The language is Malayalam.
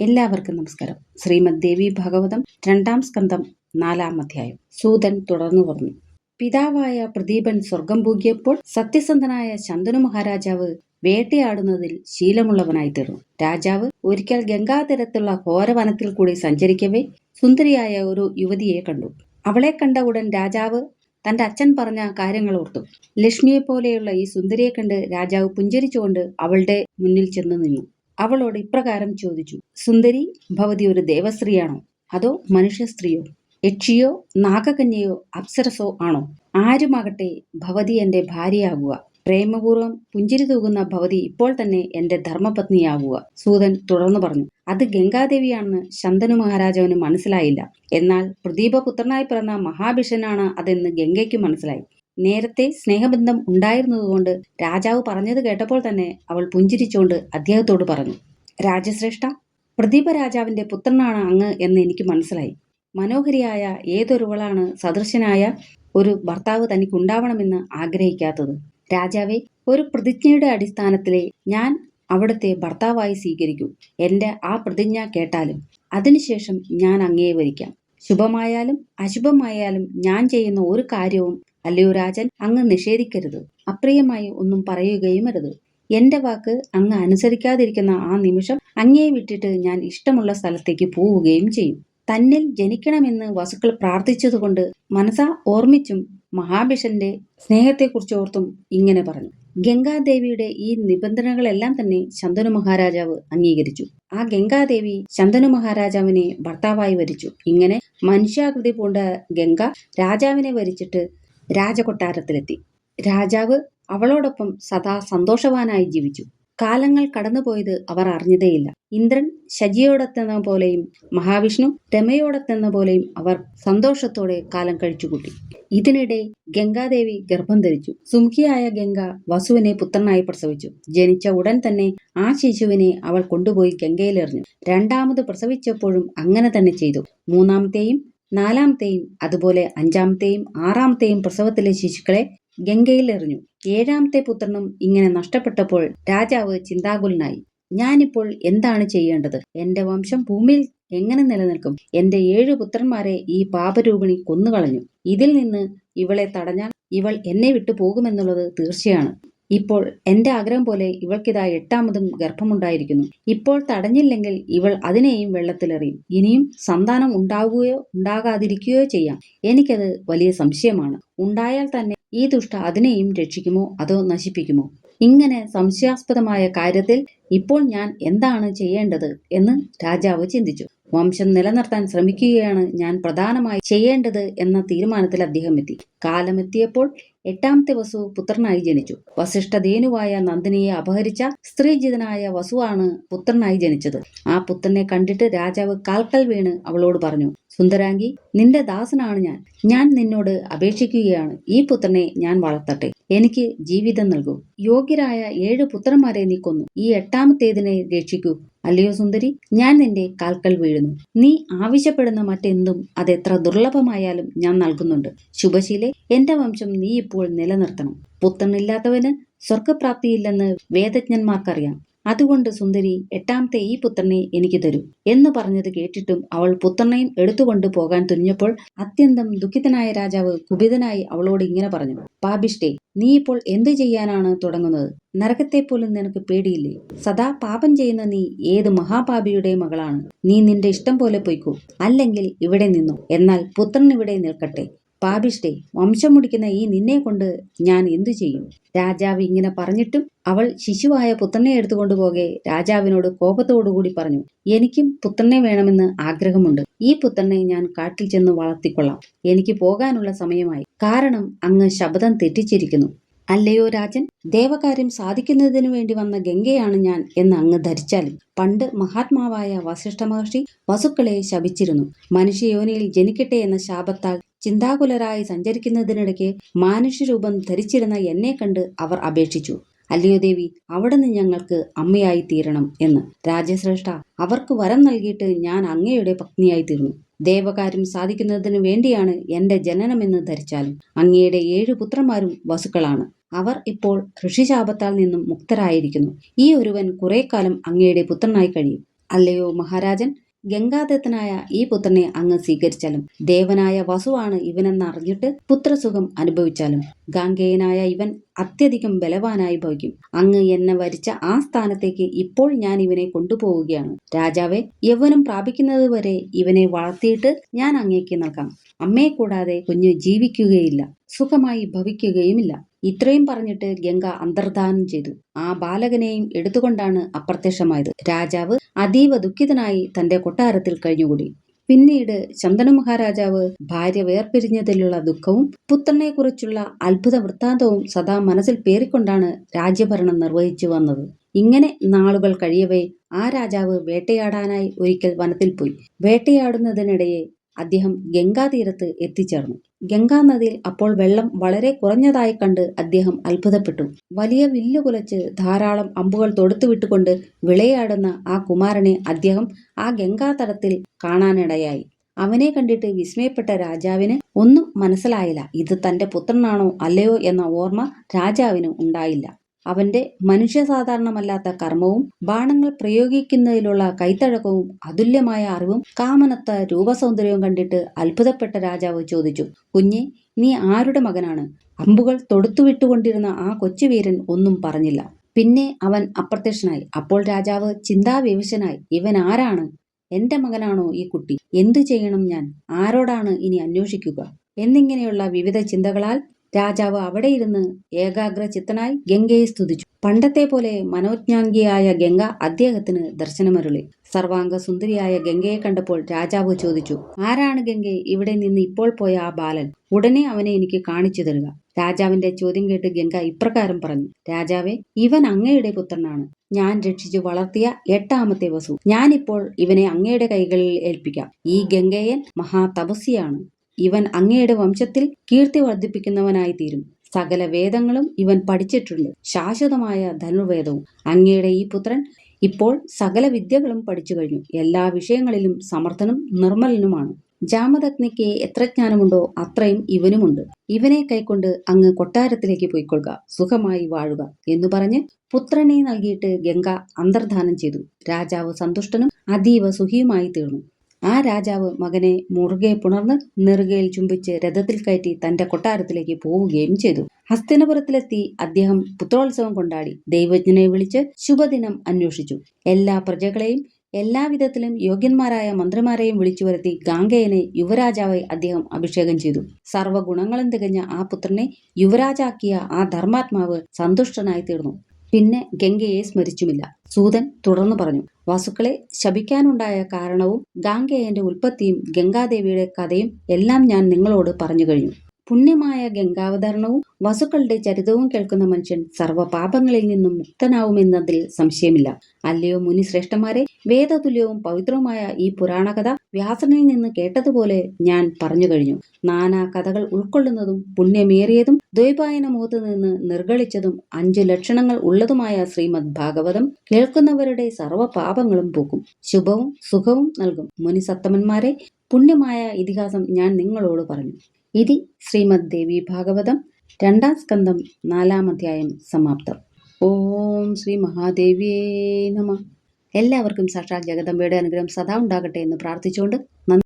എല്ലാവർക്കും നമസ്കാരം. ശ്രീമദ് ദേവി ഭാഗവതം രണ്ടാം സ്കന്ധം നാലാം അധ്യായം. സൂതൻ തുടർന്നു പറഞ്ഞു. പിതാവായ പ്രദീപൻ സ്വർഗം പൂകിയപ്പോൾ സത്യസന്ധനായ ശന്തനു മഹാരാജാവ് വേട്ടയാടുന്നതിൽ ശീലമുള്ളവനായി തീർന്നു. രാജാവ് ഒരിക്കൽ ഗംഗാതീരത്തുള്ള ഘോരവനത്തിൽ കൂടി സഞ്ചരിക്കവേ സുന്ദരിയായ ഒരു യുവതിയെ കണ്ടു. അവളെ കണ്ട ഉടൻ രാജാവ് തന്റെ അച്ഛൻ പറഞ്ഞ കാര്യങ്ങൾ ഓർത്തു. ലക്ഷ്മിയെ പോലെയുള്ള ഈ സുന്ദരിയെ കണ്ട് രാജാവ് പുഞ്ചരിച്ചുകൊണ്ട് അവളുടെ മുന്നിൽ ചെന്ന് നിന്നു. അവളോട് ഇപ്രകാരം ചോദിച്ചു സുന്ദരി ഭവതി ഒരു ദേവസ്ത്രീയാണോ? അതോ മനുഷ്യ സ്ത്രീയോ യക്ഷിയോ നാഗകന്യയോ അപ്സരസോ ആണോ? ആരുമാകട്ടെ ഭവതി എന്റെ ഭാര്യയാകുക. പ്രേമപൂർവം പുഞ്ചിരി തൂകുന്ന ഭവതി ഇപ്പോൾ തന്നെ എന്റെ ധർമ്മപത്നിയാവുക സൂതൻ തുടർന്നു പറഞ്ഞു. അത് ഗംഗാദേവിയാണെന്ന് ശന്തനു മഹാരാജാവിന് മനസ്സിലായില്ല. എന്നാൽ പ്രദീപപുത്രനായി പിറന്ന മഹാഭിഷനാണ് അതെന്ന് ഗംഗയ്ക്ക് മനസ്സിലായി. നേരത്തെ സ്നേഹബന്ധം ഉണ്ടായിരുന്നതുകൊണ്ട് രാജാവ് പറഞ്ഞത് കേട്ടപ്പോൾ തന്നെ അവൾ പുഞ്ചിരിച്ചുകൊണ്ട് അദ്ദേഹത്തോട് പറഞ്ഞു രാജശ്രേഷ്ഠ പ്രദീപ രാജാവിന്റെ പുത്രനാണ് അങ്ങ് എന്ന് എനിക്ക് മനസ്സിലായി. മനോഹരിയായ ഏതൊരുവളാണ് സദൃശനായ ഒരു ഭർത്താവ് തനിക്ക് ഉണ്ടാവണമെന്ന് ആഗ്രഹിക്കാത്തത്. രാജാവെ ഒരു പ്രതിജ്ഞയുടെ അടിസ്ഥാനത്തിലെ ഞാൻ അവിടുത്തെ ഭർത്താവായി സ്വീകരിക്കൂ. എന്റെ ആ പ്രതിജ്ഞ കേട്ടാലും അതിനുശേഷം ഞാൻ അങ്ങേ വരിക്കാം. ശുഭമായാലും അശുഭമായാലും ഞാൻ ചെയ്യുന്ന ഒരു കാര്യവും അല്ലയോ രാജൻ? അങ്ങ് നിഷേധിക്കരുത്. അപ്രിയമായി ഒന്നും പറയുകയും അരുത്. എന്റെ വാക്ക് അങ്ങ് അനുസരിക്കാതിരിക്കുന്ന ആ നിമിഷം അങ്ങയെ വിട്ടിട്ട് ഞാൻ ഇഷ്ടമുള്ള സ്ഥലത്തേക്ക് പോവുകയും ചെയ്യും. തന്നിൽ ജനിക്കണമെന്ന് വസുക്കൾ പ്രാർത്ഥിച്ചതുകൊണ്ട് മനസ ഓർമ്മിച്ചും മഹാഭിഷന്റെ സ്നേഹത്തെക്കുറിച്ച് ഓർത്തും ഇങ്ങനെ പറഞ്ഞു. ഗംഗാദേവിയുടെ ഈ നിബന്ധനകളെല്ലാം തന്നെ ശന്തനു മഹാരാജാവ് അംഗീകരിച്ചു. ആ ഗംഗാദേവി ശന്തനു മഹാരാജാവിനെ ഭർത്താവായി വരിച്ചു. ഇങ്ങനെ മനുഷ്യാകൃതി പൂണ്ട ഗംഗ രാജാവിനെ വരിച്ചിട്ട് രാജകൊട്ടാരത്തിലെത്തി. രാജാവ് അവളോടൊപ്പം സദാ സന്തോഷവാനായി ജീവിച്ചു. കാലങ്ങൾ കടന്നുപോയത് അവർ അറിഞ്ഞതേയില്ല. ഇന്ദ്രൻ ശജിയോടത്തെന്ന പോലെയും മഹാവിഷ്ണു രമയോടത്തെന്ന പോലെയും അവർ സന്തോഷത്തോടെ കാലം കഴിച്ചുകൂട്ടി. ഇതിനിടെ ഗംഗാദേവി ഗർഭം ധരിച്ചു. സുമുഖിയായ ഗംഗ വസുവിനെ പുത്രനായി പ്രസവിച്ചു. ജനിച്ച ഉടൻ തന്നെ ആ ശിശുവിനെ അവൾ കൊണ്ടുപോയി ഗംഗയിലെറിഞ്ഞു. രണ്ടാമത് പ്രസവിച്ചപ്പോഴും അങ്ങനെ തന്നെ ചെയ്തു. മൂന്നാമത്തെയും നാലാമത്തെയും അതുപോലെ അഞ്ചാമത്തെയും ആറാമത്തെയും പ്രസവത്തിലെ ശിശുക്കളെ ഗംഗയിൽ എറിഞ്ഞു ഏഴാമത്തെ പുത്രനും ഇങ്ങനെ നഷ്ടപ്പെട്ടപ്പോൾ രാജാവ് ചിന്താകുലനായി ഞാനിപ്പോൾ എന്താണ് ചെയ്യേണ്ടത്? എന്റെ വംശം ഭൂമിയിൽ എങ്ങനെ നിലനിൽക്കും? എന്റെ ഏഴു പുത്രന്മാരെ ഈ പാപരൂപിണി കൊന്നുകളഞ്ഞു. ഇതിൽ നിന്ന് ഇവളെ തടഞ്ഞാൽ ഇവൾ എന്നെ വിട്ടു പോകുമെന്നുള്ളത് തീർച്ചയാണ്. ഇപ്പോൾ എന്റെ ആഗ്രഹം പോലെ ഇവൾക്കിതാ എട്ടാമതും ഗർഭമുണ്ടായിരിക്കുന്നു. ഇപ്പോൾ തടഞ്ഞില്ലെങ്കിൽ ഇവൾ അതിനെയും വെള്ളത്തിലെറിയും. ഇനിയും സന്താനം ഉണ്ടാവുകയോ ഉണ്ടാകാതിരിക്കുകയോ ചെയ്യാം. എനിക്കത് വലിയ സംശയമാണ്. ഉണ്ടായാൽ തന്നെ ഈ ദുഷ്ട അതിനെയും രക്ഷിക്കുമോ? അതോ നശിപ്പിക്കുമോ? ഇങ്ങനെ സംശയാസ്പദമായ കാര്യത്തിൽ ഇപ്പോൾ ഞാൻ എന്താണ് ചെയ്യേണ്ടത് എന്ന് രാജാവ് ചിന്തിച്ചു. വംശം നിലനിർത്താൻ ശ്രമിക്കുകയാണ് ഞാൻ പ്രധാനമായി ചെയ്യേണ്ടത് എന്ന തീരുമാനത്തിൽ അദ്ദേഹം എത്തി. കാലമെത്തിയപ്പോൾ എട്ടാമത്തെ വസു പുത്രനായി ജനിച്ചു. വസിഷ്ഠധേനുവായ നന്ദിനിയെ അപഹരിച്ച സ്ത്രീജിതനായ വസുവാണ് പുത്രനായി ജനിച്ചത്. ആ പുത്രനെ കണ്ടിട്ട് രാജാവ് കാൽക്കൽ വീണ് അവളോട് പറഞ്ഞു സുന്ദരാംഗി നിന്റെ ദാസനാണ് ഞാൻ. ഞാൻ നിന്നോട് അപേക്ഷിക്കുകയാണ്. ഈ പുത്രനെ ഞാൻ വളർത്തട്ടെ. എനിക്ക് ജീവിതം നൽകൂ. യോഗ്യരായ ഏഴ് പുത്രന്മാരെ നീ കൊന്നു. ഈ എട്ടാമത്തേതിനെ രക്ഷിക്കൂ. അല്ലയോ സുന്ദരി? ഞാൻ നിന്റെ കാൽക്കൽ വീഴുന്നു. നീ ആവശ്യപ്പെടുന്ന മറ്റെന്തും അതെത്ര ദുർലഭമായാലും ഞാൻ നൽകുന്നുണ്ട്. ശുഭശീലെ എന്റെ വംശം നീ ഇപ്പോൾ നിലനിർത്തണം. പുത്രനില്ലാത്തവന് സ്വർഗപ്രാപ്തിയില്ലെന്ന് വേദജ്ഞന്മാർക്കറിയാം. അതുകൊണ്ട് സുന്ദരി എട്ടാമത്തെ ഈ പുത്രനെ എനിക്ക് തരൂ എന്ന് പറഞ്ഞത് കേട്ടിട്ടും അവൾ പുത്രനെയും എടുത്തുകൊണ്ട് പോകാൻ തുനിഞ്ഞപ്പോൾ അത്യന്തം ദുഃഖിതനായ രാജാവ് കുപിതനായി അവളോട് ഇങ്ങനെ പറഞ്ഞു പാപിഷ്ടേ നീ ഇപ്പോൾ എന്തു ചെയ്യാനാണ് തുടങ്ങുന്നത്? നരകത്തെ പോലും നിനക്ക് പേടിയില്ലേ? സദാ പാപം ചെയ്യുന്ന നീ ഏത് മഹാപാപിയുടെ മകളാണ്? നീ നിന്റെ ഇഷ്ടം പോലെ പൊയ്ക്കൂ അല്ലെങ്കിൽ ഇവിടെ നിന്നു എന്നാൽ പുത്രൻ ഇവിടെ നിൽക്കട്ടെ. പാപിഷ്ടേ വംശം മുടിക്കുന്ന ഈ നിന്നെ കൊണ്ട് ഞാൻ എന്തു ചെയ്യും? രാജാവ് ഇങ്ങനെ പറഞ്ഞിട്ടും അവൾ ശിശുവായ പുത്രനെ എടുത്തുകൊണ്ടുപോകെ രാജാവിനോട് കോപത്തോടുകൂടി പറഞ്ഞു എനിക്കും പുത്രനെ വേണമെന്ന് ആഗ്രഹമുണ്ട്. ഈ പുത്രനെ ഞാൻ കാട്ടിൽ ചെന്ന് വളർത്തിക്കൊള്ളാം. എനിക്ക് പോകാനുള്ള സമയമായി. കാരണം അങ്ങ് ശബ്ദം തെറ്റിച്ചിരിക്കുന്നു. അല്ലയോ രാജൻ? ദേവകാര്യം സാധിക്കുന്നതിനു വേണ്ടി വന്ന ഗംഗയാണ് ഞാൻ എന്ന് അങ്ങ് ധരിച്ചാലും. പണ്ട് മഹാത്മാവായ വസിഷ്ഠ മഹർഷി വസുക്കളെ ശപിച്ചിരുന്നു. മനുഷ്യയോനിയിൽ ജനിക്കട്ടെ എന്ന ശാപത്താൽ ചിന്താകുലരായി സഞ്ചരിക്കുന്നതിനിടയ്ക്ക് മാനുഷ്യരൂപം ധരിച്ചിരുന്ന എന്നെ കണ്ട് അവർ അപേക്ഷിച്ചു. അല്ലയോ ദേവി അവിടുന്ന് ഞങ്ങൾക്ക് അമ്മയായി തീരണം എന്ന്. രാജശ്രേഷ്ഠ അവർക്ക് വരം നൽകിയിട്ട് ഞാൻ അങ്ങയുടെ പത്നിയായി തീർന്നു. ദേവകാര്യം സാധിക്കുന്നതിന് വേണ്ടിയാണ് എന്റെ ജനനമെന്ന് ധരിച്ചാലും അങ്ങയുടെ ഏഴു പുത്രന്മാരും വസുക്കളാണ്. അവർ ഇപ്പോൾ ഋഷിശാപത്താൽ നിന്നും മുക്തരായിരിക്കുന്നു. ഈ ഒരുവൻ കുറെ കാലം അങ്ങയുടെ പുത്രനായി കഴിയും. അല്ലയോ മഹാരാജൻ ഗംഗാദത്തനായ ഈ പുത്രനെ അങ്ങ് സ്വീകരിച്ചാലും ദേവനായ വസുവാണ് ഇവനെന്ന് അറിഞ്ഞിട്ട് പുത്രസുഖം അനുഭവിച്ചാലും ഗാംഗേയനായ ഇവൻ അത്യധികം ബലവാനായി ഭവിക്കും. അങ്ങ് എന്നെ വരിച്ച ആ സ്ഥാനത്തേക്ക് ഇപ്പോൾ ഞാൻ ഇവനെ കൊണ്ടുപോവുകയാണ്. രാജാവെ യൗവനം പ്രാപിക്കുന്നതുവരെ ഇവനെ വളർത്തിയിട്ട് ഞാൻ അങ്ങേക്ക് നൽകാം. അമ്മയെ കൂടാതെ കുഞ്ഞ് ജീവിക്കുകയില്ല സുഖമായി ഭവിക്കുകയുമില്ല. ഇത്രയും പറഞ്ഞിട്ട് ഗംഗ അന്തർധാനം ചെയ്തു. ആ ബാലകനെയും എടുത്തുകൊണ്ടാണ് അപ്രത്യക്ഷമായത്. രാജാവ് അതീവ ദുഃഖിതനായി തന്റെ കൊട്ടാരത്തിൽ കഴിഞ്ഞുകൂടി. പിന്നീട് ചന്ദന മഹാരാജാവ് ഭാര്യ വേർപിരിഞ്ഞതിലുള്ള ദുഃഖവും പുത്രനെക്കുറിച്ചുള്ള അത്ഭുത വൃത്താന്തവും സദാ മനസ്സിൽ പേറിക്കൊണ്ടാണ് രാജ്യഭരണം നിർവഹിച്ചു വന്നത്. ഇങ്ങനെ നാളുകൾ കഴിയവേ ആ രാജാവ് വേട്ടയാടാനായി ഒരിക്കൽ വനത്തിൽ പോയി. വേട്ടയാടുന്നതിനിടയെ അദ്ദേഹം ഗംഗാതീരത്ത് എത്തിച്ചേർന്നു. ഗംഗാ നദിയിൽ അപ്പോൾ വെള്ളം വളരെ കുറഞ്ഞതായി കണ്ട് അദ്ദേഹം അത്ഭുതപ്പെട്ടു. വലിയ വില്ല് കുലച്ച് ധാരാളം അമ്പുകൾ തൊടുത്തുവിട്ടുകൊണ്ട് വിളയാടുന്ന ആ കുമാരനെ അദ്ദേഹം ആ ഗംഗാതടത്തിൽ കാണാനിടയായി. അവനെ കണ്ടിട്ട് വിസ്മയപ്പെട്ട രാജാവിന് ഒന്നും മനസ്സിലായില്ല. ഇത് തന്റെ പുത്രനാണോ അല്ലയോ എന്ന ഓർമ്മ രാജാവിന് ഉണ്ടായില്ല. അവന്റെ മനുഷ്യസാധാരണമല്ലാത്ത കർമ്മവും ബാണങ്ങൾ പ്രയോഗിക്കുന്നതിലുള്ള കൈത്തഴക്കവും അതുല്യമായ അറിവും കാമനത്ത രൂപസൗന്ദര്യവും കണ്ടിട്ട് അത്ഭുതപ്പെട്ട രാജാവ് ചോദിച്ചു കുഞ്ഞെ നീ ആരുടെ മകനാണ്? അമ്പുകൾ തൊടുത്തുവിട്ടുകൊണ്ടിരുന്ന ആ കൊച്ചുവീരൻ ഒന്നും പറഞ്ഞില്ല. പിന്നെ അവൻ അപ്രത്യക്ഷനായി. അപ്പോൾ രാജാവ് ചിന്താവിവശനായി ഇവൻ ആരാണ്? എന്റെ മകനാണോ ഈ കുട്ടി? എന്തു ചെയ്യണം ഞാൻ? ആരോടാണ് ഇനി അന്വേഷിക്കുക? എന്നിങ്ങനെയുള്ള വിവിധ ചിന്തകളാൽ രാജാവ് അവിടെ ഇരുന്ന് ഏകാഗ്ര ഏകാഗ്രചിത്തനായി ഗംഗയെ സ്തുതിച്ചു. പണ്ടത്തെ പോലെ മനോജ്ഞാംഗിയായ ഗംഗ അദ്ദേഹത്തിന് ദർശനമരുളി. സർവാംഗ സുന്ദരിയായ ഗംഗയെ കണ്ടപ്പോൾ രാജാവ് ചോദിച്ചു ആരാണ് ഗംഗെ? ഇവിടെ നിന്ന് ഇപ്പോൾ പോയ ആ ബാലൻ? ഉടനെ അവനെ എനിക്ക് കാണിച്ചു തരിക. രാജാവിന്റെ ചോദ്യം കേട്ട് ഗംഗ ഇപ്രകാരം പറഞ്ഞു രാജാവെ ഇവൻ അങ്ങയുടെ പുത്രനാണ്. ഞാൻ രക്ഷിച്ചു വളർത്തിയ എട്ടാമത്തെ വസു. ഞാനിപ്പോൾ ഇവനെ അങ്ങയുടെ കൈകളിൽ ഏൽപ്പിക്കാം. ഈ ഗംഗയൻ മഹാതപസ്യാണ് ഇവൻ അങ്ങയുടെ വംശത്തിൽ കീർത്തി വർദ്ധിപ്പിക്കുന്നവനായി തീരും സകല വേദങ്ങളും ഇവൻ പഠിച്ചിട്ടുണ്ട്. ശാശ്വതമായ ധനുർവേദവും. അങ്ങയുടെ ഈ പുത്രൻ ഇപ്പോൾ സകല വിദ്യകളും പഠിച്ചു കഴിഞ്ഞു. എല്ലാ വിഷയങ്ങളിലും സമർത്ഥനും നിർമ്മലനുമാണ്. ജാമദഗ്നിക്ക് എത്ര ജ്ഞാനമുണ്ടോ അത്രയും ഇവനുമുണ്ട്. ഇവനെ കൈക്കൊണ്ട് അങ്ങ് കൊട്ടാരത്തിലേക്ക് പോയിക്കൊള്ളുക. സുഖമായി വാഴുക എന്ന് പറഞ്ഞ് പുത്രനെ നൽകിയിട്ട് ഗംഗ അന്തർധാനം ചെയ്തു. രാജാവ് സന്തുഷ്ടനും അതീവ സുഖിയുമായി തീർന്നു ആ രാജാവ് മകനെ മുറുകെ പുണർന്ന് നെറുകയിൽ ചുംബിച്ച് രഥത്തിൽ കയറ്റി തന്റെ കൊട്ടാരത്തിലേക്ക് പോവുകയും ചെയ്തു. ഹസ്തിനപുരത്തിലെത്തി അദ്ദേഹം പുത്രോത്സവം കൊണ്ടാടി ദൈവജ്ഞനെ വിളിച്ച് ശുഭദിനം അന്വേഷിച്ചു. എല്ലാ പ്രജകളെയും എല്ലാവിധത്തിലും യോഗ്യന്മാരായ മന്ത്രിമാരെയും വിളിച്ചു വരുത്തി ഗാംഗയനെ യുവരാജാവായി അദ്ദേഹം അഭിഷേകം ചെയ്തു. സർവഗുണങ്ങളും തികഞ്ഞ ആ പുത്രനെ യുവരാജാക്കിയ ആ ധർമാത്മാവ് സന്തുഷ്ടനായി തീർന്നു. പിന്നെ ഗംഗയെ സ്മരിച്ചുമില്ല. സൂതൻ തുടർന്നു പറഞ്ഞു വാസുക്കളെ ശപിക്കാനുണ്ടായ കാരണവും ഗാംഗേയന്റെ ഉൽപ്പത്തിയും ഗംഗാദേവിയുടെ കഥയും എല്ലാം ഞാൻ നിങ്ങളോട് പറഞ്ഞു കഴിഞ്ഞു. പുണ്യമായ ഗംഗാവതരണവും വസുക്കളുടെ ചരിതവും കേൾക്കുന്ന മനുഷ്യൻ സർവപാപങ്ങളിൽ നിന്നും മുക്തനാവുമെന്നതിൽ സംശയമില്ല. അല്ലയോ മുനി ശ്രേഷ്ഠന്മാരെ വേദതുല്യവും പവിത്രവുമായ ഈ പുരാണകഥ വ്യാസനിൽ നിന്ന് കേട്ടതുപോലെ ഞാൻ പറഞ്ഞു കഴിഞ്ഞു. നാനാ കഥകൾ ഉൾക്കൊള്ളുന്നതും പുണ്യമേറിയതും ദ്വൈപായന മുഖത്ത് നിന്ന് നിർഗളിച്ചതും അഞ്ചു ലക്ഷണങ്ങൾ ഉള്ളതുമായ ശ്രീമദ് ഭാഗവതം കേൾക്കുന്നവരുടെ സർവ പാപങ്ങളും പോക്കും. ശുഭവും സുഖവും നൽകും. മുനിസത്തമന്മാരെ പുണ്യമായ ഇതിഹാസം ഞാൻ നിങ്ങളോട് പറഞ്ഞു. ഇതി ശ്രീമദ് ദേവി ഭാഗവതം രണ്ടാം സ്കന്ധം നാലാം അധ്യായം സമാപ്തം. ഓം ശ്രീ മഹാദേവിയേ നമ. എല്ലാവർക്കും സാക്ഷാത് ജഗദമ്പയുടെ അനുഗ്രഹം സദാ ഉണ്ടാകട്ടെ എന്ന് പ്രാർത്ഥിച്ചുകൊണ്ട്